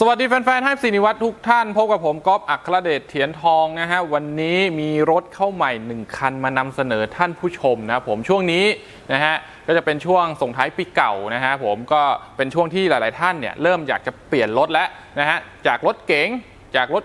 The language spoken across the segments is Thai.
สวัสดีแฟนๆให้สินิวัตรทุกท่านพบกับผมก๊อฟอัครเดชเถียนทองนะฮะวันนี้มีรถเข้าใหม่ 1 คันมานำเสนอท่านผู้ชมนะผมช่วงนี้นะฮะก็จะเป็นช่วงส่งท้ายปีเก่านะฮะผมก็เป็นช่วงที่หลายๆท่านเนี่ยเริ่มอยากจะเปลี่ยนรถแล้วนะฮะจากรถเก๋งจากรถ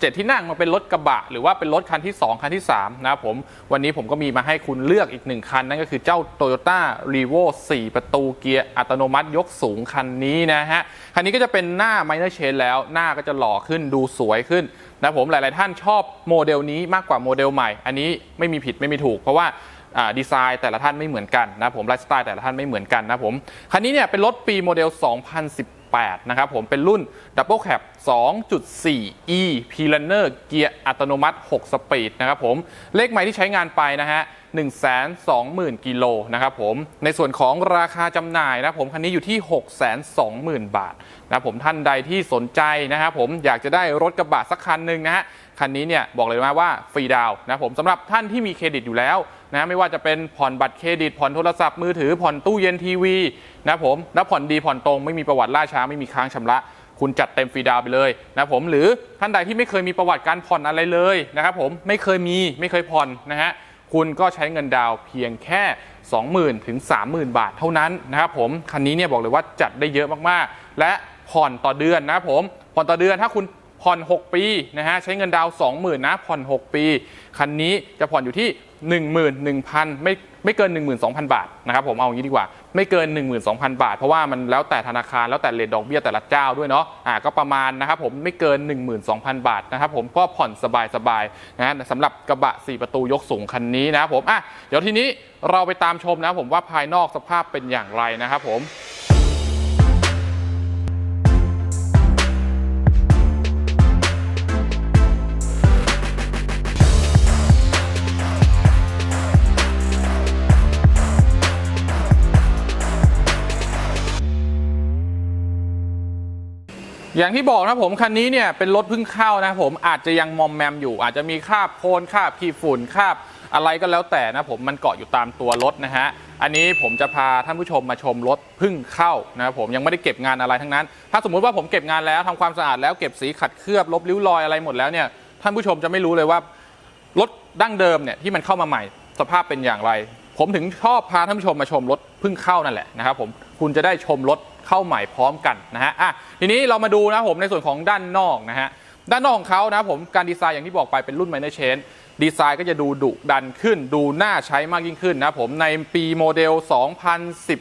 เจ็ดที่นั่งมาเป็นรถกระบะ หรือว่าเป็นรถคันที่ 2 คันที่3นะครับผมวันนี้ผมก็มีมาให้คุณเลือกอีกหนึ่งคัน นั่นก็คือเจ้า Toyota r e v o 4 ประตูเกียร์อัตโนมัติยกสูงคันนี้นะฮะ คันนี้ก็จะเป็นหน้า minor change แล้วหน้าก็จะหล่อขึ้นดูสวยขึ้นนะผมหลาย ๆ ท่านชอบโมเดลนี้มากกว่าโมเดลใหม่ อันนี้ไม่มีผิดไม่มีถูก เพราะว่าอ่าดีไซน์แต่ละท่านไม่เหมือนกันนะผมไลฟ์สไตล์แต่ละท่านไม่เหมือนกันนะผมคันนี้เนี่ยเป็นรถปีโมเดล 2018 นะครับผมเป็นรุ่น Double Cab 2.4 E P Runner เกียร์อัตโนมัติ 6 สปีดนะครับผมเลขไมล์ที่ใช้งานไปนะฮะ120,000 กิโลนะครับผม ในส่วนของราคาจำหน่ายนะผมคันนี้อยู่ที่ 620,000 บาทนะผมท่านใดที่สนใจนะครับผมอยากจะได้รถกระบะสักคันหนึ่งนะฮะคันนี้เนี่ยบอกเลยว่าว่าฟรีดาวน์นะผมสำหรับท่านที่มีเครดิตอยู่แล้ว นะไม่ว่าจะเป็นผ่อนบัตรเครดิต ผ่อนโทรศัพท์มือถือผ่อนตู้เย็นทีวีนะผมแล้วผ่อนดีผ่อนตรงไม่มีประวัติล่าช้าไม่มีค้างชำระคุณจัดเต็มฟรีดาวไปเลยนะผมหรือท่านใดที่ไม่เคยมีประวัติการผ่อนอะไรเลยนะครับผมไม่เคยมีไม่เคยผ่อนนะฮะคุณก็ใช้เงินดาวเพียงแค่ 20,000ถึง30,000 บาทเท่านั้นนะครับผมคันนี้เนี่ยบอกเลยว่าจัดได้เยอะมากๆ และผ่อนต่อเดือนนะครับผมผ่อนต่อเดือนถ้าคุณ ผ่อน 6 ปีนะฮะใช้เงินดาว 20,000นะผ่อน 6 ปี คันนี้จะผ่อนอยู่ที่ 11,000 ไม่ไม่เกิน 12,000 บาทนะครับผมเอาอย่างนี้ดีกว่า ไม่เกิน 12,000 บาท เพราะว่ามันแล้วแต่ธนาคารแล้วแต่เรทดอกเบี้ยแต่ละเจ้าด้วยเนาะอ่าก็ประมาณนะครับผมไม่เกิน 12,000 บาทนะครับผมก็ผ่อนสบายๆนะฮะสำหรับกระบะ 4 ประตูยกสูงคันนี้นะครับผมอะเดี๋ยวทีนี้เราไปตามชมนะผมว่าภายนอกสภาพเป็นอย่างไรนะครับผม อย่างที่บอกนะผมคันนี้เนี่ยเป็นรถเพิ่งเข้านะผมอาจจะยังมอมแมมอยู่ อาจจะมีคราบโคลนคราบขี้ฝุ่นคราบอะไรก็แล้วแต่นะผมมันเกาะอยู่ตามตัวรถนะฮะอันนี้ผมจะพาท่านผู้ชมมาชมรถเพิ่งเข้านะครับผมยังไม่ได้เก็บงานอะไรทั้งนั้น ถ้าสมมุติว่าผมเก็บงานแล้วทำความสะอาดแล้วเก็บสีขัดเคลือบลบริ้วรอยอะไรหมดแล้วเนี่ยท่านผู้ชมจะไม่รู้เลยว่ารถดั้งเดิมเนี่ยที่มันเข้ามาใหม่ สภาพเป็นอย่างไร ผมถึงชอบพาท่านผู้ชมมาชมรถเพิ่งเข้านั่นแหละนะครับผมคุณจะได้ชมรถ เข้าใหม่พร้อมกันนะฮะอะทีนี้เรามาดูนะผมในส่วนของด้านนอกนะฮะด้านนอกของเขานะผมการดีไซน์อย่างที่บอกไปเป็นรุ่น Minor Change ดีไซน์ก็จะดูดุดันขึ้น ดูน่าใช้มากยิ่งขึ้นนะผมในปีโมเดล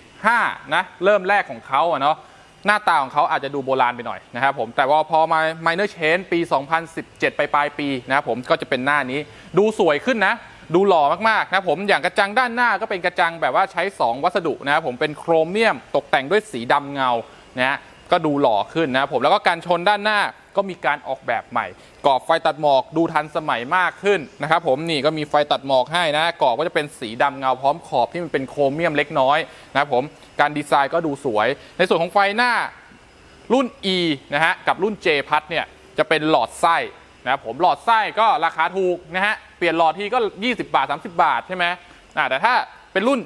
2015 นะ เริ่มแรกของเขาอะเนาะหน้าตาของเขาอาจจะดูโบราณไปหน่อยนะครับผมแต่ว่าพอมา minor change ปี 2017 ไปปลายปีนะครับผมก็จะเป็นหน้านี้ดูสวยขึ้นนะ ดูหล่อมากๆนะผมอย่างกระจังด้านหน้าก็เป็นกระจังแบบว่าใช้ 2 วัสดุนะครับผมเป็นโครเมียมตกแต่งด้วยสีดำเงานะก็ดูหล่อขึ้นนะผมแล้วก็การชนด้านหน้าก็มีการออกแบบใหม่ กรอบไฟตัดหมอกดูทันสมัยมากขึ้นนะครับผมนี่ก็มีไฟตัดหมอกให้นะกรอบก็จะเป็นสีดำเงาพร้อมขอบที่มันเป็นโครเมียมเล็กน้อยนะครับผมการดีไซน์ก็ดูสวย ในส่วนของไฟหน้ารุ่น E นะฮะกับรุ่น J พัดเนี่ยจะเป็นหลอดไส้ นะครับผมหลอดไส้ก็ราคาถูกนะฮะเปลี่ยนหลอดทีก็ 20 บาท 30 บาทใช่ไหมอ่าแต่ถ้าเป็นรุ่น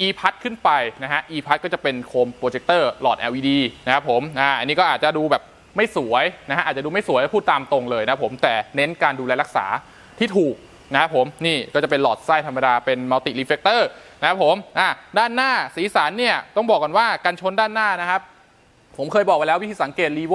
E พัดขึ้นไปนะฮะ E พัดก็จะเป็นโคมโปรเจคเตอร์หลอด LED นะครับผมอ่าอันนี้ก็อาจจะดูแบบไม่สวยนะฮะอาจจะดูไม่สวยพูดตามตรงเลยนะผมแต่เน้นการดูแลรักษาที่ถูกนะครับผมนี่ก็จะเป็นหลอดไส้ธรรมดาเป็นมัลติรีเฟลเตอร์นะครับผมอ่าด้านหน้าสีสันเนี่ยต้องบอกก่อนว่ากันชนด้านหน้านะครับผมเคยบอกไว้แล้ววิธีสังเกตรีโว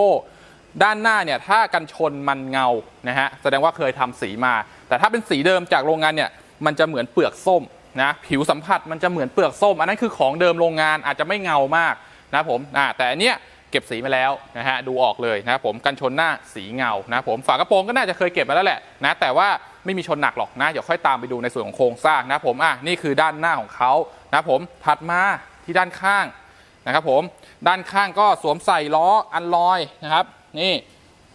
ด้านหน้าเนี่ยถ้ากันชนมันเงานะฮะแสดงว่าเคยทำสีมา แต่ถ้าเป็นสีเดิมจากโรงงานเนี่ยมันจะเหมือนเปลือกส้มนะผิวสัมผัสมันจะเหมือนเปลือกส้ม อันนั้นคือของเดิมโรงงานอาจจะไม่เงามากนะผมอ่าแต่อันเนี้ยเก็บสีมาแล้วนะฮะดูออกเลยนะครับผมกันชนหน้าสีเงานะผมฝากระโปรงก็น่าจะเคยเก็บมาแล้วแหละนะแต่ว่าไม่มีชนหนักหรอกนะเดี๋ยวค่อยตามไปดูในส่วนของโครงสร้างนะผมอะนี่คือด้านหน้าของเขานะผมถัดมาที่ด้านข้างนะครับผมด้านข้างก็สวมใส่ล้ออันลอยนะครับ นี่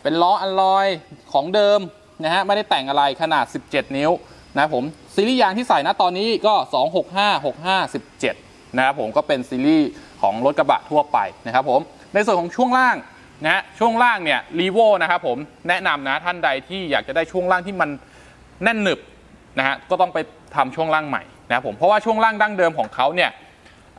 เป็นล้ออันลอยของเดิมนะฮะไม่ได้แต่งอะไรขนาด 17 นิ้วนะผมซีรีส์ยางที่ใส่นะตอนนี้ก็ 265 65 17นะครับผมก็เป็นซีรีส์ของรถกระบะทั่วไปนะครับผมในส่วนของช่วงล่างนะฮะช่วงล่างเนี่ยรีโวนะครับผมแนะนำนะท่านใดที่อยากจะได้ช่วงล่างที่มันแน่นหนึบนะฮะก็ต้องไปทำช่วงล่างใหม่นะครับผมเพราะว่าช่วงล่างดั้งเดิมของเขาเนี่ย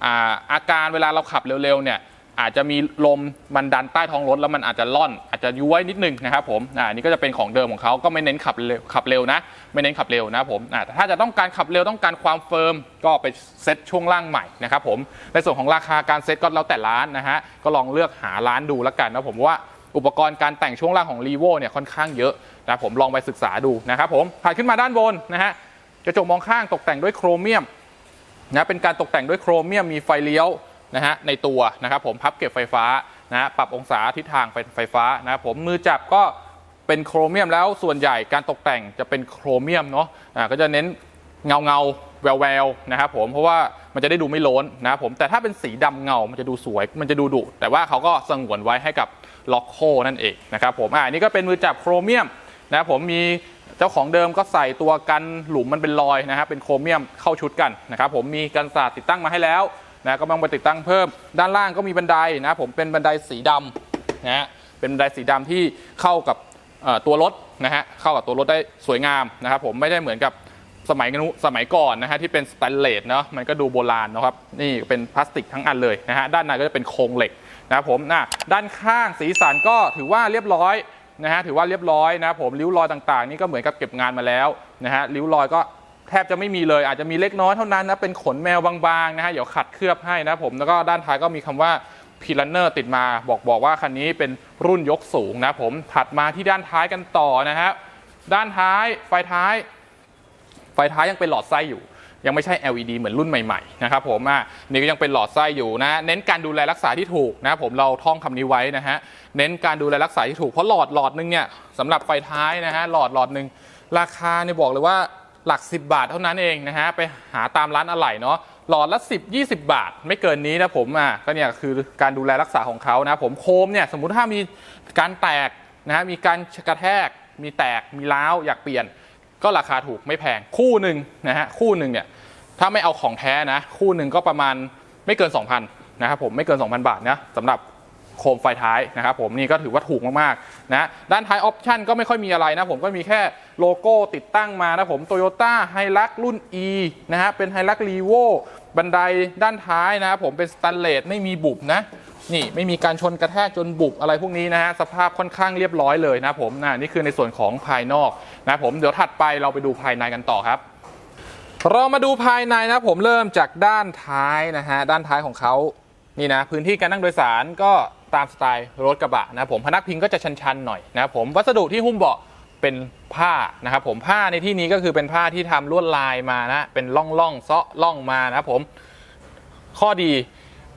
อาอาการเวลาเราขับเร็วๆเนี่ย อาจจะมีลมมันดันใต้ท้องรถแล้วมันอาจจะล่อน อาจจะย้วยนิดนึงนะครับผมอ่านี่ก็จะเป็นของเดิมของเขาก็ไม่เน้นขับเร็วขับเร็วนะ ไม่เน้นขับเร็วนะผมอ่าถ้าจะต้องการขับเร็วต้องการความเฟิร์มก็ไปเซ็ตช่วงล่างใหม่นะครับผมในส่วนของราคาการเซ็ตก็แล้วแต่ร้านนะฮะก็ลองเลือกหาร้านดูแล้วกันนะผมว่าอุปกรณ์การแต่งช่วงล่างของ r ีโวเนี่ยค่อนข้างเยอะนะผมลองไปศึกษาดูนะครับผมผ่านขึ้นมาด้านบนนะฮะกระจกมองข้างตกแต่งด้วยโครเมียมนะเป็นการตกแต่งด้วยโครเมียมมีไฟเลี้ยว นะฮะในตัวนะครับผมพับเก็บไฟฟ้านะปรับองศาทิศทางไฟไฟฟ้านะครับผมมือจับก็เป็นโครเมียมแล้วส่วนใหญ่การตกแต่งจะเป็นโครเมียมเนาะอ่าก็จะเน้นเงาเงาแววแววนะครับผมเพราะว่ามันจะได้ดูไม่ล้นนะครับผมแต่ถ้าเป็นสีดำเงา มันจะดูสวย มันจะดูดุแต่ว่าเขาก็สงวนไว้ให้กับล็อกโคนั่นเองนะครับผมอ่านี่ก็เป็นมือจับโครเมียมนะครับผมมีเจ้าของเดิมก็ใส่ตัวกันหลุมมันเป็นรอยนะครับเป็นโครเมียมเข้าชุดกันนะครับผมมีกันศาสตร์ติดตั้งมาให้แล้ว นะก็ต้องไปติดตั้งเพิ่ม ด้านล่างก็มีบันไดนะผมเป็นบันไดสีดำนะฮะเป็นบันไดสีดำที่เข้ากับตัวรถนะฮะเข้ากับตัวรถได้สวยงามนะครับผมไม่ได้เหมือนกับสมัยนู้สมัยก่อนนะฮะที่เป็นสแตนเลสเนาะมันก็ดูโบราณนะครับนี่เป็นพลาสติกทั้งอันเลยนะฮะด้านในก็จะเป็นโครงเหล็กนะครับผมนะด้านข้างสีสันก็ถือว่าเรียบร้อยนะฮะถือว่าเรียบร้อยนะผมริ้วรอยต่างๆ นี่ก็เหมือนกับเก็บงานมาแล้วนะฮะริ้วรอยก็ แทบจะไม่มีเลยอาจจะมีเล็กน้อยเท่านั้นนะเป็นขนแมวบางๆนะฮะเดี๋ยวขัดเคลือบให้นะผมแล้วก็ด้านท้ายก็มีคำว่าพีลันเนอร์ติดมาบอกบอกว่าคันนี้เป็นรุ่นยกสูงนะผมถัดมาที่ด้านท้ายกันต่อนะฮะด้านท้ายไฟท้าย ไฟท้ายยังเป็นหลอดไส้อยู่ ยังไม่ใช่ LED เหมือนรุ่นใหม่ๆนะครับผมอะนี่ก็ยังเป็นหลอดไส้อยู่นะ เน้นการดูแลรักษาที่ถูกนะผมเราท่องคำนี้ไว้นะฮะเน้นการดูแลรักษาที่ถูกเพราะหลอดหลอดหนึงเนี่ยสำหรับไฟท้ายนะฮะหลอดหลอดหนึ่งราคาเนี่ยบอกเลยว่า หลัก 10 บาทเท่านั้นเองนะฮะไปหาตามร้านอะไหล่เนาะหลอดละ 10 20 บาท ไม่เกินนี้นะผมอะก็เนี่ยคือการดูแลรักษาของเขานะผมโคมเนี่ยสมมุติถ้ามีการแตกนะฮะมีการกระแทก มีแตกมีร้าวอยากเปลี่ยน ก็ราคาถูกไม่แพงคู่หนึ่งนะฮะคู่หนึ่งเนี่ยถ้าไม่เอาของแท้นะ คู่หนึ่งก็ประมาณไม่เกิน 2,000นะครับผมไม่เกิน 2,000 บาทนะสำหรับ โคมไฟท้ายนะครับผมนี่ก็ถือว่าถูกมากๆนะด้านท้ายออปชั่นก็ไม่ค่อยมีอะไรนะผมก็มีแค่โลโก้ติดตั้งมานะผมโตโยต้าไฮลักรุ่น E นะฮะเป็นไฮลักรีโวบันไดด้านท้ายนะครับผมเป็นสแตนเลสไม่มีบุบนะนี่ไม่มีการชนกระแทกจนบุบอะไรพวกนี้นะฮะสภาพค่อนข้างเรียบร้อยเลยนะผมนะนี่คือในส่วนของภายนอกนะผมเดี๋ยวถัดไปเราไปดูภายในกันต่อครับ เรามาดูภายในนะผมเริ่มจากด้านท้ายนะฮะด้านท้ายของเขานี่นะพื้นที่การนั่งโดยสารก็ ตามสไตล์รถกระบะนะผมพนักพิงก็จะชันๆหน่อยนะผมวัสดุที่หุ้มเบาะเป็นผ้านะครับผมผ้าในที่นี้ก็คือเป็นผ้าที่ทำลวดลายมานะเป็นล่องล่องๆเซาะล่องมานะครับผมข้อดี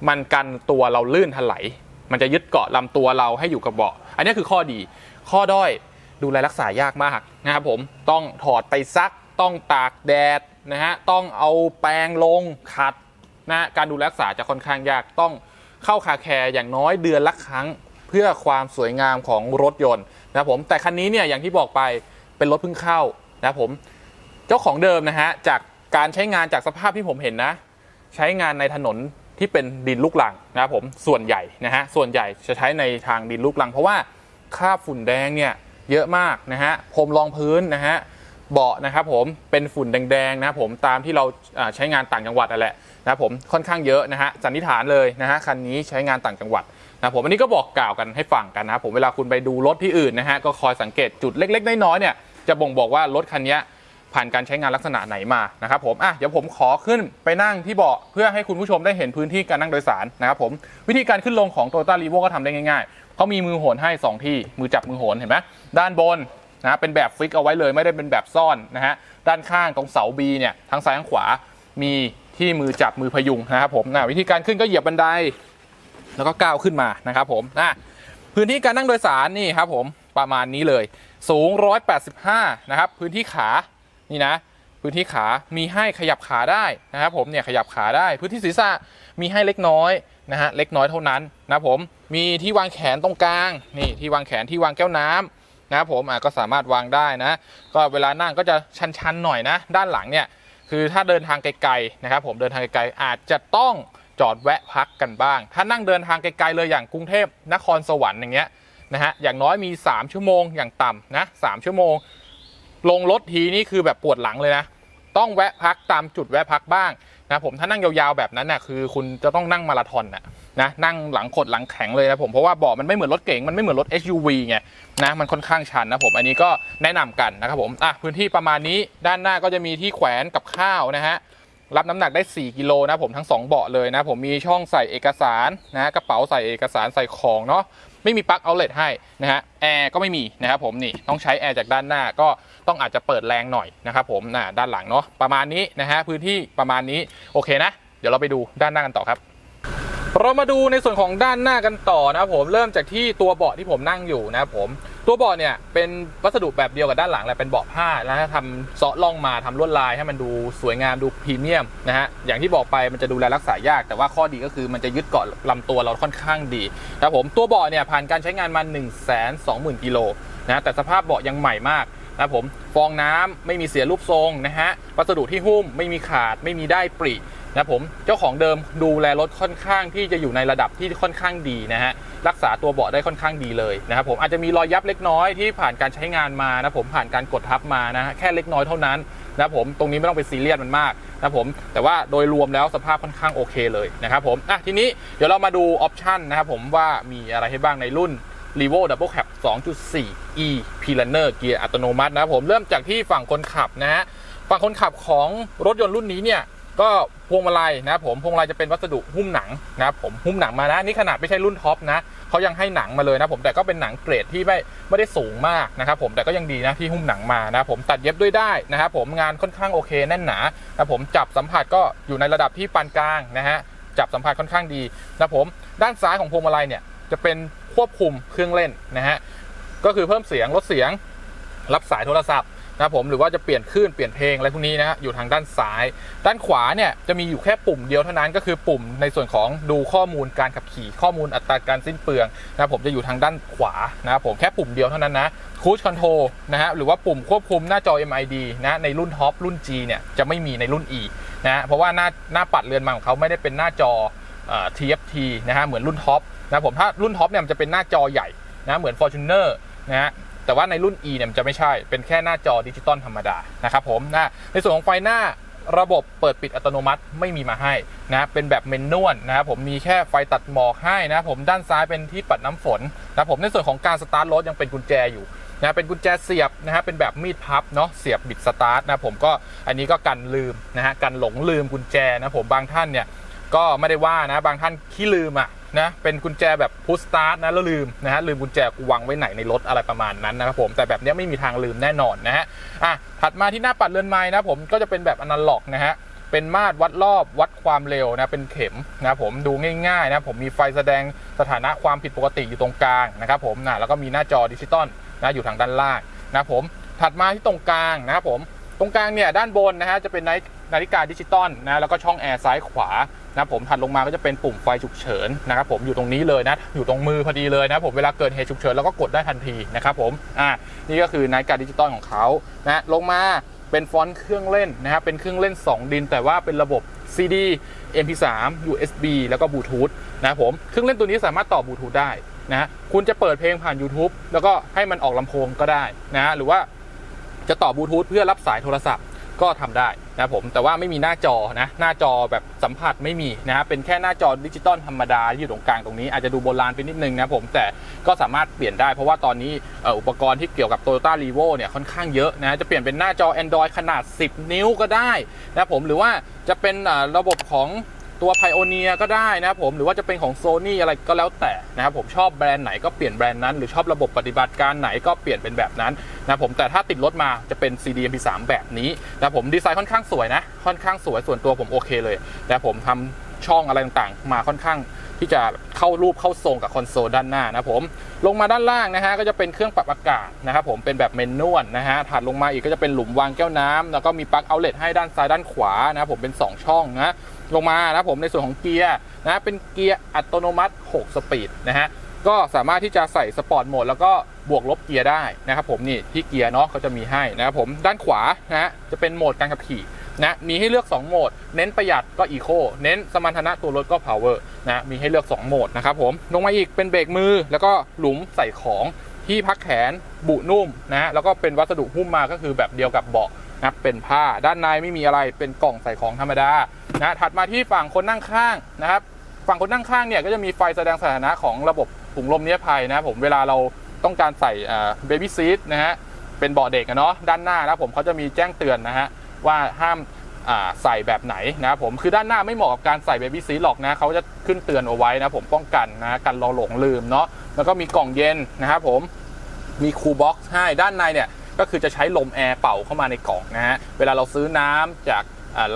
มันกันตัวเราลื่นถลายมันจะยึดเกาะลำตัวเราให้อยู่กับเบาะ อันนี้คือข้อดี ข้อด้อยดูแลรักษายากมากนะครับผมต้องถอดไปซักต้องตากแดดนะฮะต้องเอาแปรงลงขัดนะการดูแลรักษาจะค่อนข้างยากต้อง เข้าคาแคร์อย่างน้อยเดือนละครั้ง เพื่อความสวยงามของรถยนต์นะครับผมแต่คันนี้เนี่ยอย่างที่บอกไปเป็นรถเพิ่งเข้านะครับผมเจ้าของเดิมนะฮะจากการใช้งานจากสภาพที่ผมเห็นนะ ใช้งานในถนนที่เป็นดินลูกรังนะครับผมส่วนใหญ่นะฮะส่วนใหญ่จะใช้ในทางดินลูกรัง เพราะว่าคราฝุ่นแดงเนี่ยเยอะมากนะฮะพรมรองพื้นนะฮะ เบาะนะครับผมเป็นฝุ่นแดงๆนะครับผมตามที่เราใช้งานต่างจังหวัดนั่นแหละนะครับผมค่อนข้างเยอะนะฮะสันนิษฐานเลยนะฮะคันนี้ใช้งานต่างจังหวัดนะครับผมอันนี้ก็บอกกล่าวกันให้ฟังกันนะครับผมเวลาคุณไปดูรถที่อื่นนะฮะก็คอยสังเกตจุดเล็ก ๆ น้อยๆเนี่ยจะบ่งบอกว่ารถคันนี้ผ่านการใช้งานลักษณะไหนมานะครับผมอะเดี๋ยวผมขอขึ้นไปนั่งที่เบาะเพื่อให้คุณผู้ชมได้เห็นพื้นที่การนั่งโดยสารนะครับผมวิธีการขึ้นลงของ Toyota r e v o ก็ทำได้ง่ายๆเขามีมือโหนให้ 2 ที่มือจับมือโหนเห็นไหมด้านบน นะเป็นแบบฟิกเอาไว้เลยไม่ได้เป็นแบบซ่อนนะฮะด้านข้างตรงเสา B เนี่ยทั้งซ้ายทั้งขวามีที่มือจับมือพยุงนะครับผมนะวิธีการขึ้นก็เหยียบบันได แล้วก็ก้าวขึ้นมานะครับผมนะพื้นที่การนั่งโดยสารนี่ครับผมประมาณนี้เลย สูง 185 นะครับ พื้นที่ขานี่นะ พื้นที่ขามีให้ขยับขาได้นะครับผมเนี่ยขยับขาได้ พื้นที่ศีรษะมีให้เล็กน้อยนะฮะเล็กน้อยเท่านั้นนะผมมีที่วางแขนตรงกลางนี่ที่วางแขนที่วางแก้วน้ำ นะครับผมอะก็สามารถวางได้นะ ก็เวลานั่งก็จะชันๆหน่อยนะ ด้านหลังเนี่ยคือถ้าเดินทางไกลๆนะครับผมเดินทางไกลๆอาจจะต้องจอดแวะพักกันบ้าง ถ้านั่งเดินทางไกลๆเลยอย่างกรุงเทพนครสวรรค์อย่างเงี้ยนะฮะอย่างน้อยมี 3 ชั่วโมงอย่างต่ำนะสชั่วโมง ลงรถทีนี่คือแบบปวดหลังเลยนะ ต้องแวะพักตามจุดแวะพักบ้าง นะผมถ้านั่งยาวๆแบบนั้นน่ะคือคุณจะต้องนั่งมาราธอนน่ะนะนั่งหลังขดหลังแข็งเลยนะผมเพราะว่าเบาะมันไม่เหมือนรถเก๋งมันไม่เหมือนรถ SUV ไงนะมันค่อนข้างชันนะผมอันนี้ก็แนะนำกันนะครับผมอะพื้นที่ประมาณนี้ด้านหน้าก็จะมีที่แขวนกับข้าวนะฮะรับน้ำหนักได้ 4 กิโลนะผมทั้ง 2 เบาะเลยนะผมมีช่องใส่เอกสารนะกระเป๋าใส่เอกสารใส่ของเนาะไม่มีปลั๊กเอาเลทให้นะฮะแอร์ก็ไม่มีนะครับผมนี่ต้องใช้แอร์จากด้านหน้าก็ ต้องอาจจะเปิดแรงหน่อยนะครับผมนะด้านหลังเนาะประมาณนี้นะฮะพื้นที่ประมาณนี้โอเคนะ เดี๋ยวเราไปดูด้านหน้ากันต่อครับเรามาดูในส่วนของด้านหน้ากันต่อนะครับผมเริ่มจากที่ตัวเบาะที่ผมนั่งอยู่นะครับผมตัวเบาะเนี่ยเป็นวัสดุแบบเดียวกับด้านหลังแหละเป็นเบาะผ้าแล้วทำเซาะล่องมาทำลวดลายให้มันดูสวยงามดูพรีเมียมนะฮะอย่างที่บอกไปมันจะดูแลรักษายาก แต่ว่าข้อดีก็คือมันจะยึดเกาะลำตัวเราค่อนข้างดีนะครับผมตัวเบาะเนี่ยผ่านการใช้งานมา 1 2 0 0 0 0กิโลนะแต่สภาพเบาะยังใหม่มาก นะผมฟองน้ำไม่มีเสียรูปทรงนะฮะวัสดุที่หุ้มไม่มีขาดไม่มีได้ปรินะผมเจ้าของเดิมดูแลรถค่อนข้างที่จะอยู่ในระดับที่ค่อนข้างดีนะฮะรักษาตัวเบาะได้ค่อนข้างดีเลยนะครับผมอาจจะมีรอยยับเล็กน้อยที่ผ่านการใช้งานมานะผมผ่านการกดทับมานะฮะแค่เล็กน้อยเท่านั้นนะผมตรงนี้ไม่ต้องไปซีเรียสมันมากนะผมแต่ว่าโดยรวมแล้วสภาพค่อนข้างโอเคเลยนะครับผมอะทีนี้เดี๋ยวเรามาดูออปชันนะครับผมว่ามีอะไรให้บ้างในรุ่น r e v o Double Cab 2.4 E p l a n e r เกียร์อัตโนมัตินะผมเริ่มจากที่ฝั่งคนขับนะฮะฝั่งคนขับของรถยนต์รุ่นนี้เนี่ยก็พวงมาลัยนะผมพวงมาลัยจะเป็นวัสดุหุ้มหนังนะผมหุ้มหนังมานะนี่ขนาดไม่ใช่รุ่นท็อปนะเขายังให้หนังมาเลยนะผมแต่ก็เป็นหนังเกรดที่ไม่ไม่ได้สูงมากนะครับผมแต่ก็ยังดีนะที่หุ้มหนังมานะผมตัดเย็บด้วยได้นะครับผมงานค่อนข้างโอเคแน่นหนานะผมจับสัมผัสก็อยู่ในระดับที่ปานกลางนะฮะจับสัมผัสค่อนข้างดีนะผมด้านซ้ายของพวงมาลัยเนี่ย จะเป็นควบคุมเครื่องเล่นนะฮะก็คือเพิ่มเสียงลดเสียงรับสายโทรศัพท์นะครับผมหรือว่าจะเปลี่ยนคลื่นเปลี่ยนเพลงอะไรพวกนี้นะฮะอยู่ทางด้านซ้าย ด้านขวาเนี่ยจะมีอยู่แค่ปุ่มเดียวเท่านั้นก็คือปุ่มในส่วนของดูข้อมูลการขับขี่ข้อมูลอัตราการสิ้นเปลืองนะครับผมจะอยู่ทางด้านขวานะครับผมแค่ปุ่มเดียวเท่านั้นนะคูชคอนโทรนะฮะหรือว่าปุ่มควบคุมหน้าจอ MID นะในรุ่นท็อปรุ่น G เนี่ยจะไม่มีในรุ่น E นะฮะเพราะว่าหน้าหน้าปัดเรือนมาของเขาไม่ได้เป็นหน้าจอเอ่อ TFT นะฮะเหมือนรุ่นท็อป นะผมถ้ารุ่นท็อปเนี่ยมันจะเป็นหน้าจอใหญ่นะเหมือน Fortuner นะฮะแต่ว่าในรุ่น E เนี่ยมันจะไม่ใช่เป็นแค่หน้าจอดิจิตอลธรรมดานะครับผมนะในส่วนของไฟหน้าระบบเปิดปิดอัตโนมัติไม่มีมาให้นะเป็นแบบเมนนวลนะครับผมมีแค่ไฟตัดหมอกให้นะผมด้านซ้ายเป็นที่ปัดน้ำฝนนะครับผมในส่วนของการสตาร์ทรถยังเป็นกุญแจอยู่นะเป็นกุญแจเสียบนะฮะเป็นแบบมีดพับเนาะเสียบบิดสตาร์ทนะผมก็อันนี้ก็กันลืมนะฮะกันหลงลืมกุญแจนะผมบางท่านเนี่ยก็ไม่ได้ว่านะบางท่านขี้ลืมอะ นะเป็นกุญแจแบบพุชสตาร์ทนะแล้วลืมนะฮะลืมกุญแจกูวางไว้ไหนในรถอะไรประมาณนั้นนะครับผมแต่แบบนี้ไม่มีทางลืมแน่นอนนะฮะอะถัดมาที่หน้าปัดเรือนไม้นะผมก็จะเป็นแบบอนาล็อกนะฮะเป็นมาตรวัดรอบวัดความเร็วนะเป็นเข็มนะผมดูง่ายๆนะผมมีไฟแสดงสถานะความผิดปกติอยู่ตรงกลางนะครับผมนะแล้วก็มีหน้าจอดิจิตอลนะอยู่ทางด้านล่างนะผมถัดมาที่ตรงกลางนะครับผมตรงกลางเนี่ยด้านบนนะฮะจะเป็นนาฬิกาดิจิตอลนะแล้วก็ช่องแอร์ซ้ายขวา นะผมถัดลงมาก็จะเป็นปุ่มไฟฉุกเฉินนะครับผมอยู่ตรงนี้เลยนะอยู่ตรงมือพอดีเลยนะผมเวลาเกิดเหตุฉุกเฉินเราก็กดได้ทันทีนะครับผมอ่านี่ก็คือนาฬิกาดิจิตอลของเขานะลงมาเป็นฟอนต์เครื่องเล่นนะฮะเป็นเครื่องเล่น 2 ดิน แต่ว่าเป็นระบบ CD MP3 USB แล้วก็บลูทูธนะครับผมเครื่องเล่นตัวนี้สามารถต่อบลูทูธได้นะคุณจะเปิดเพลงผ่าน YouTube แล้วก็ให้มันออกลำโพงก็ได้นะฮะหรือว่าจะต่อบลูทูธเพื่อรับสายโทรศัพท์ ก็ทำได้นะผมแต่ว่าไม่มีหน้าจอนะหน้าจอแบบสัมผัสไม่มีนะฮะเป็นแค่หน้าจอดิจิตอลธรรมดาที่อยู่ตรงกลางตรงนี้อาจจะดูโบราณไปนิดนึงนะผมแต่ก็สามารถเปลี่ยนได้เพราะว่าตอนนี้อุปกรณ์ที่เกี่ยวกับ Toyota r e v o เนี่ยค่อนข้างเยอะนะจะเปลี่ยนเป็นหน้าจอ Android ขนาด 10 นิ้วก็ได้นะผมหรือว่าจะเป็นระบบของ ตัว Pioneer ก็ได้นะครับผมหรือว่าจะเป็นของ Sony อะไรก็แล้วแต่นะครับผมชอบแบรนด์ไหนก็เปลี่ยนแบรนด์นั้นหรือชอบระบบปฏิบัติการไหนก็เปลี่ยนเป็นแบบนั้นนะผมแต่ถ้าติดรถมาจะเป็น CD MP3 แบบนี้นะผมดีไซน์ค่อนข้างสวยนะค่อนข้างสวยส่วนตัวผมโอเคเลยนะครับผมทำ ช่องอะไรต่างๆ มาค่อนข้างที่จะเข้ารูปเข้าทรงกับคอนโซลด้านหน้านะผมลงมาด้านล่างนะฮะก็จะเป็นเครื่องปรับอากาศนะครับผมเป็นแบบเมนนวลนะฮะถัดลงมาอีกก็จะเป็นหลุมวางแก้วน้ำแล้วก็มีปลั๊กเอาเลทให้ด้านซ้ายด้านขวานะผมเป็น 2 ช่องนะลงมานะครับผมในส่วนของเกียร์นะเป็นเกียร์อัตโนมัติ 6 สปีดนะฮะก็สามารถที่จะใส่สปอร์ตโหมดแล้วก็บวกลบเกียร์ได้นะครับผมนี่ที่เกียร์เนาะเขาจะมีให้นะครับผมด้านขวานะฮะจะเป็นโหมดการขับขี่ นะมีให้เลือก 2 โหมด เน้นประหยัดก็อีโคเน้นสมรรถนะตัวรถก็พาวเวอร์นะมีให้เลือก 2 โหมดนะครับผมลงมาอีกเป็นเบรกมือ แล้วก็หลุมใส่ของที่พักแขนบุนุ่มนะแล้วก็เป็นวัสดุหุ้มมาก็คือแบบเดียวกับเบาะนะเป็นผ้าด้านในไม่มีอะไรเป็นกล่องใส่ของธรรมดานะถัดมาที่ฝั่งคนนั่งข้างนะครับฝั่งคนนั่งข้างเนี่ยก็จะมีไฟแสดงสถานะของระบบถุงลมนิรภัยนะผมเวลาเราต้องการใส่เบบี้ซีทนะฮะเป็นเบาะเด็กอะเนาะด้านหน้านะผมเขาจะมีแจ้งเตือนนะฮะ ว่าห้ามใส่แบบไหนนะครับผมคือด้านหน้าไม่เหมาะกับการใส่เบบี้ซีหรอกนะเขาจะขึ้นเตือนเอาไว้นะผมป้องกันนะกันเราหลงลืมเนาะแล้วก็มีกล่องเย็นนะครับผมมีคูลบ็อกซ์ให้ด้านในเนี่ยก็คือจะใช้ลมแอร์เป่าเข้ามาในกล่องนะฮะเวลาเราซื้อน้ำจาก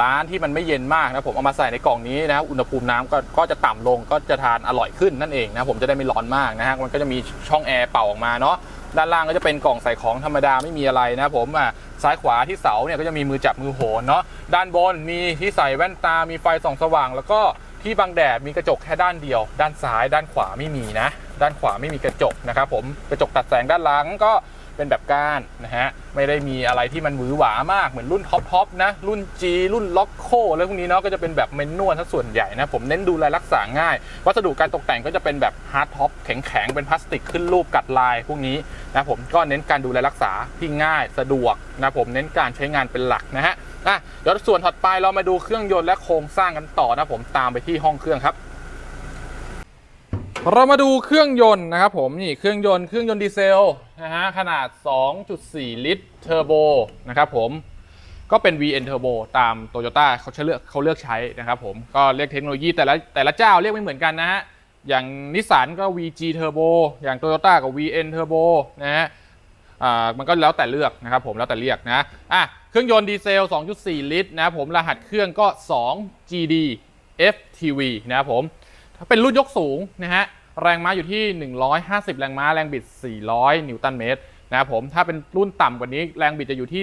ร้านที่มันไม่เย็นมากนะผมเอามาใส่ในกล่องนี้นะอุณหภูมิน้ำก็ก็จะต่ำลงก็จะทานอร่อยขึ้นนั่นเองนะผมจะได้ไม่ร้อนมากนะฮะมันก็จะมีช่องแอร์เป่าออกมาเนาะด้านล่างก็จะเป็นกล่องใส่ของธรรมดาไม่มีอะไรนะผมอะซ้ายขวาที่เสาเนี่ยก็จะมีมือจับมือโหนเนาะด้านบนมีที่ใส่แว่นตา มีไฟส่องสว่าง แล้วก็ที่บังแดดมีกระจกแค่ด้านเดียว ด้านซ้าย ด้านขวาไม่มีนะ ด้านขวาไม่มีกระจกนะครับผมกระจกตัดแสงด้านหลังก็ เป็นแบบก้านนะฮะไม่ได้มีอะไรที่มันหวือหวามากเหมือนรุ่นท็อปทอปนะรุ่น G รุ่นล็อกโคแล้วพวกนี้เนาะก็จะเป็นแบบเมนนวลซะส่วนใหญ่นะผมเน้นดูแลรักษาง่าย วัสดุการตกแต่งก็จะเป็นแบบฮาร์ดท็อปแข็งๆเป็นพลาสติกขึ้นรูปกัดลายพวกนี้นะผมก็เน้นการดูแลรักษาที่ง่ายสะดวกนะผมเน้นการใช้งานเป็นหลักนะฮะอะเดี๋ยวส่วนถัดไปเรามาดูเครื่องยนต์และโครงสร้างกันต่อนะผมตามไปที่ห้องเครื่องครับ เรามาดูเครื่องยนต์นะครับผมนี่เครื่องยนต์เครื่องยนต์ดีเซลนะฮะขนาด 2.4 ลิตรเทอร์โบนะครับผมก็เป็น VN Turbo ตาม Toyota เขาเลือกเขาเลือกใช้นะครับผมก็เรียกเทคโนโลยีแต่ละแต่ละเจ้าเรียกไม่เหมือนกันนะฮะอย่างนิสสันก็ VG Turbo อย่าง Toyota ก็ VN Turbo นะฮะอ่ามันก็แล้วแต่เลือกนะครับผมแล้วแต่เรียกนะอะเครื่องยนต์ดีเซล 2.4 ลิตรนะผมรหัสเครื่องก็ 2 GD FTV นะครับผม ถ้าเป็นรุ่นยกสูงนะฮะแรงม้าอยู่ที่ 150 แรงม้า แรงบิด 400 นิวตันเมตรนะครับผมถ้าเป็นรุ่นต่ำกว่านี้แรงบิดจะอยู่ที่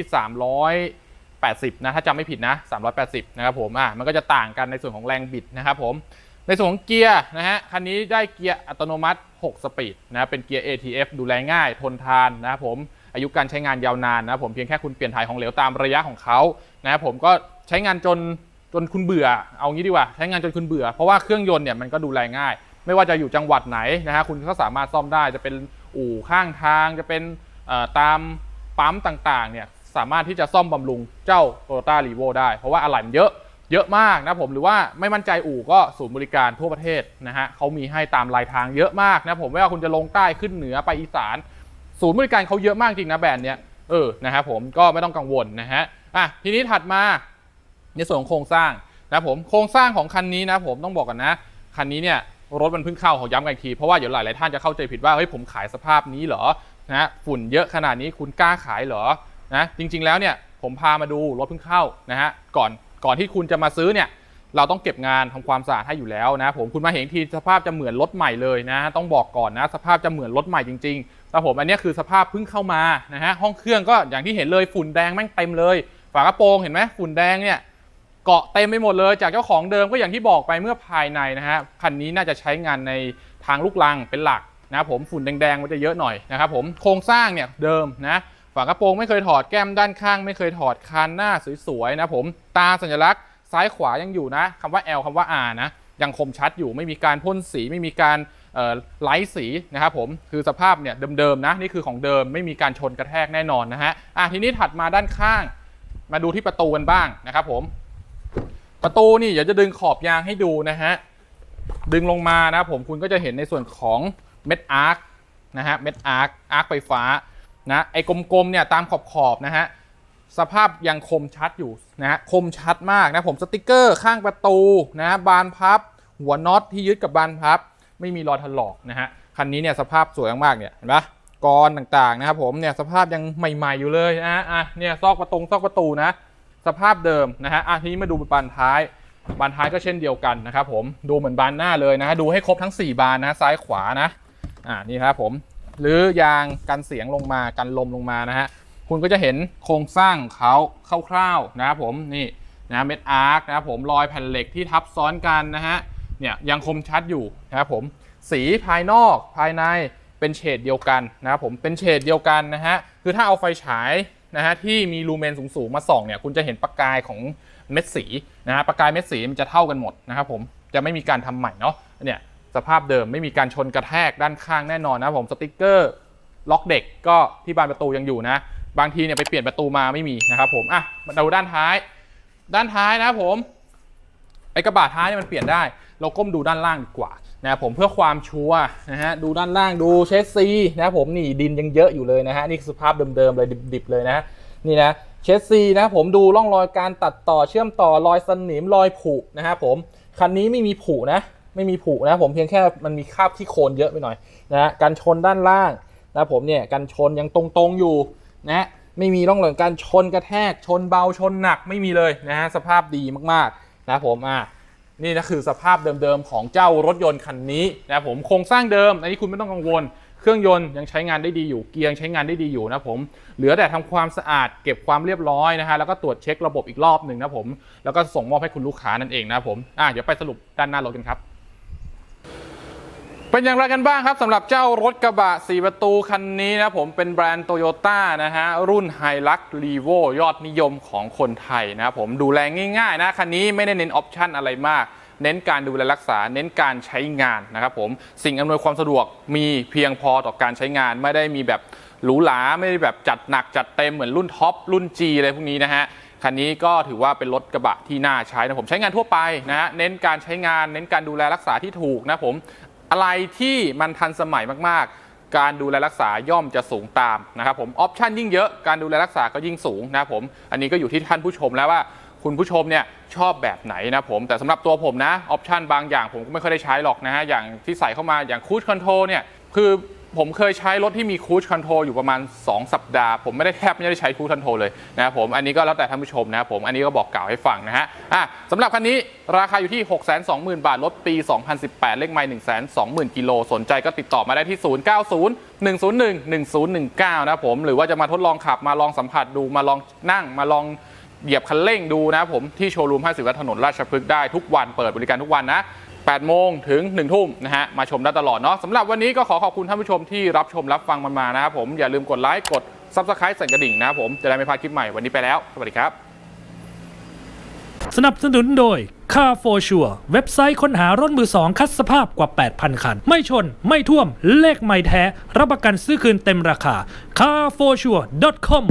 380 นะถ้าจำไม่ผิดนะ 380 นะครับผมอะมันก็จะต่างกันในส่วนของแรงบิดนะครับผมในส่วนของเกียร์นะฮะคันนี้ได้เกียร์อัตโนมัติ 6 สปีดนะเป็นเกียร์ ATF ดูแลง่ายทนทานนะครับผมอายุการใช้งานยาวนานนะครับผมเพียงแค่คุณเปลี่ยนถ่ายของเหลวตามระยะของเขานะครับผมก็ใช้งานจน นคุณเบื่อ เอางี้ดีกว่าใช้งานจนคุณเบื่อ เพราะว่าเครื่องยนต์เนี่ยมันก็ดูแลง่าย ไม่ว่าจะอยู่จังหวัดไหนนะฮะคุณก็สามารถซ่อมได้จะเป็นอู่ข้างทางจะเป็นตามปั๊มต่างๆเนี่ยสามารถที่จะซ่อมบำรุงเจ้า Toyota r e v o ได้ เพราะว่าอะไหล่มันเยอะเยอะมากนะผมหรือว่าไม่มั่นใจอู่ก็ศูนย์บริการทั่วประเทศนะฮะเขามีให้ตามรายทางเยอะมากนะผมไม่ว่าคุณจะลงใต้ขึ้นเหนือไปอีสาน ศูนย์บริการเขาเยอะมากจริงนะแบรนด์เนี้ยเออนะครับผมก็ไม่ต้องกังวลนะฮะอะทีนี้ถัดมา ในส่วนของโครงสร้างนะผมโครงสร้างของคันนี้นะผมต้องบอกกันนะ คันนี้เนี่ยรถมันเพิ่งเข้าของย้ำกันอีกที เพราะว่าเดี๋ยวหลายๆท่านจะเข้าใจผิดว่าเฮ้ยผมขายสภาพนี้เหรอนะฝุ่นเยอะขนาดนี้คุณกล้าขายเหรอนะจริงๆแล้วเนี่ยผมพามาดูรถเพิ่งเข้านะฮะก่อนก่อนที่คุณจะมาซื้อเนี่ยเราต้องเก็บงานทำความสะอาดให้อยู่แล้วนะผมคุณมาเห็นทีสภาพจะเหมือนรถใหม่เลยนะต้องบอกก่อนนะ สภาพจะเหมือนรถใหม่จริงๆแต่ผมอันนี้คือสภาพเพิ่งเข้ามานะฮะห้องเครื่องก็อย่างที่เห็นเลยฝุ่นแดงแม่งเต็มเลย ฝากระโปรงเห็นไหมฝุ่นแดงเนี่ย เกาะเต็มไปหมดเลยจากเจ้าของเดิมก็อย่างที่บอกไปเมื่อภายในนะฮะคันนี้น่าจะใช้งานในทางลูกลังเป็นหลักนะครับผมฝุ่นแดงๆมันจะเยอะหน่อยนะครับผมโครงสร้างเนี่ยเดิมนะฝากระโปรงไม่เคยถอดแก้มด้านข้าง ไม่เคยถอดคานหน้าสวยๆนะผมตาสัญลักษณ์ซ้ายขวายังอยู่นะคำว่า L คำว่า R นะยังคมชัดอยู่ไม่มีการพ่นสีไม่มีการไลท์สีนะครับผมคือสภาพเนี่ยเดิมๆนะนี่คือของเดิมไม่มีการชนกระแทกแน่นอนนะฮะอะทีนี้ถัดมาด้านข้าง มาดูที่ประตูกันบ้างนะครับผม ประตูนี่เดี๋ยวจะดึงขอบยางให้ดูนะฮะ ดึงลงมานะผมคุณก็จะเห็นในส่วนของเม็ดอาร์คนะฮะเม็ดอาร์คอาร์คไฟฟ้านะไอ้กลมๆเนี่ยตามขอบขอบๆนะฮะสภาพยังคมชัดอยู่นะฮะคมชัดมากนะผมสติกเกอร์ข้างประตูนะฮะบานพับ หัวน็อตที่ยึดกับบานพับ ไม่มีรอยถลอกนะฮะคันนี้เนี่ยสภาพสวยมากๆเนี่ยเห็นปะกรต่างๆนะครับผมเนี่ยสภาพยังใหม่ๆอยู่เลยนะฮะอะเนี่ยซอกประตูซอกประตูนะ สภาพเดิมนะฮะอะทีนี้มาดูบานท้าย บานท้ายก็เช่นเดียวกันนะครับผมดูเหมือนบานหน้าเลยนะฮะดูให้ครบทั้ง 4 บานนะซ้ายขวานะอ่านี่ครับผมหรือยางกันเสียงลงมากันลมลงมานะฮะคุณก็จะเห็นโครงสร้างของเขาคร่าวๆนะครับผมนี่นะเม็ดอาร์คนะครับผมรอยแผ่นเหล็กที่ทับซ้อนกันนะฮะเนี่ยยังคมชัดอยู่นะครับผมสีภายนอกภายในเป็นเฉดเดียวกันนะครับผมเป็นเฉดเดียวกันนะฮะคือถ้าเอาไฟฉาย นะฮะที่มีลูเมนสูงๆมาส่องเนี่ยคุณจะเห็นประกายของเม็ดสีนะฮะประกายเม็ดสีมันจะเท่ากันหมดนะครับผมจะไม่มีการทำใหม่เนาะเนี่ยสภาพเดิมไม่มีการชนกระแทกด้านข้างแน่นอนนะผมสติกเกอร์ล็อกเด็กก็ที่บานประตูยังอยู่นะ บางทีเนี่ยไปเปลี่ยนประตูมาไม่มีนะครับผมอะมาดูด้านท้าย ด้านท้ายนะผมไอ้กระบะท้ายเนี่ยมันเปลี่ยนได้ เราก้มดูด้านล่างดีกว่า นะผมเพื่อความชัวนะฮะดูด้านล่างดูเชสซีนะผมนี่ดินยังเยอะอยู่เลยนะฮะนี่สภาพเดิมๆเลยดิบๆเลยนะนี่นะเชสซีนะผมดูร่องรอยการตัดต่อเชื่อมต่อรอยสนิมรอยผุนะครับผมคันนี้ไม่มีผุนะไม่มีผุนะผมเพียงแค่มันมีคราบที่โคลนเยอะไปหน่อยนะฮะกันชนด้านล่างนะผมเนี่ยกันชนยังตรงๆอยู่นะไม่มีร่องรอยการชนกระแทกชนเบาชนหนักไม่มีเลยนะฮะสภาพดีมากๆนะผมอะ นี่นะคือสภาพเดิมๆของเจ้ารถยนต์คันนี้นะผมโครงสร้างเดิม อันนี้คุณไม่ต้องกังวล เครื่องยนต์ยังใช้งานได้ดีอยู่เกียร์ยังใช้งานได้ดีอยู่นะผมเหลือแต่ทำความสะอาดเก็บความเรียบร้อยนะฮะแล้วก็ตรวจเช็คระบบอีกรอบหนึ่งนะผมแล้วก็ส่งมอบให้คุณลูกค้านั่นเองนะผมอะเดี๋ยวไปสรุปด้านหน้ารถกันครับ เป็นอย่างไรกันบ้างครับสำหรับเจ้ารถกระบะ 4 ประตูคันนี้นะผมเป็นแบรนด์โตโยต้านะฮะ รุ่น h i l u x r e v o ยอดนิยมของคนไทยนะครับผมดูแลง่ายๆนะ คันนี้ไม่ได้เน้นออปชั่นอะไรมาก เน้นการดูแลรักษา เน้นการใช้งานนะครับผมสิ่งอำนวยความสะดวกมีเพียงพอต่อการใช้งานไม่ได้มีแบบหรูหราไม่ได้แบบจัดหนักจัดเต็มเหมือนรุ่นท็อปรุ่น G อะไรพวกนี้นะฮะคันนี้ก็ถือว่าเป็นรถกระบะที่น่าใช้นะผมใช้งานทั่วไปนะฮะเน้นการใช้งาน เน้นการดูแลรักษาที่ถูกนะผม อะไรที่มันทันสมัยมากๆ การดูแลรักษาย่อมจะสูงตามนะครับผมออปชันยิ่งเยอะการดูแลรักษาก็ยิ่งสูงนะครับผมอันนี้ก็อยู่ที่ท่านผู้ชมแล้วว่าคุณผู้ชมเนี่ยชอบแบบไหนนะผม แต่สำหรับตัวผมนะออปชันบางอย่างผมก็ไม่ค่อยได้ใช้หรอกนะฮะอย่างที่ใส่เข้ามาอย่างคูดคอนโทรเนี่ยคือ ผมเคยใช้รถที่มีคู c คอนโทรอยู่ประมาณ 2 สัปดาห์ ผมไม่ได้แทบไม่ได้ใช้คู c คอนโทรเลยนะครับผมอันนี้ก็แล้วแต่ท่านผู้ชมนะครับผมอันนี้ก็บอกกล่าวให้ฟังนะฮะอะสำหรับคันนี้ราคาอยู่ที่ 620,000 บาท รถปี 2018 เลขไมล์120,000 กิโล สนใจก็ติดต่อมาได้ที่ 090 101 1019 นะครับผมหรือว่าจะมาทดลองขับมาลองสัมผัสดูมาลองนั่งมาลองเหยียบคันเร่งดูนะครับผมที่โชว์รูม 50วัดถนนราชพฤกษ์ได้ทุกวันเปิดบริการทุกวันนะ 8 โมงถึง 1 ทุ่มนะฮะ มาชมได้ตลอดเนาะสำหรับวันนี้ก็ขอขอบคุณท่านผู้ชมที่รับชมรับฟังมันมานะครับผม อย่าลืมกดไลค์ กด Subscribe สั่นกระดิ่งนะครับผม จะได้ไม่พลาดคลิปใหม่วันนี้ไปแล้ว สวัสดีครับ สนับสนุนโดย Car for Sure เว็บไซต์ค้นหารถมือสองคัดสภาพกว่า 8,000 คัน ไม่ชน ไม่ท่วม เลขไม่แท้ รับประกันซื้อคืนเต็มราคา carforsure.com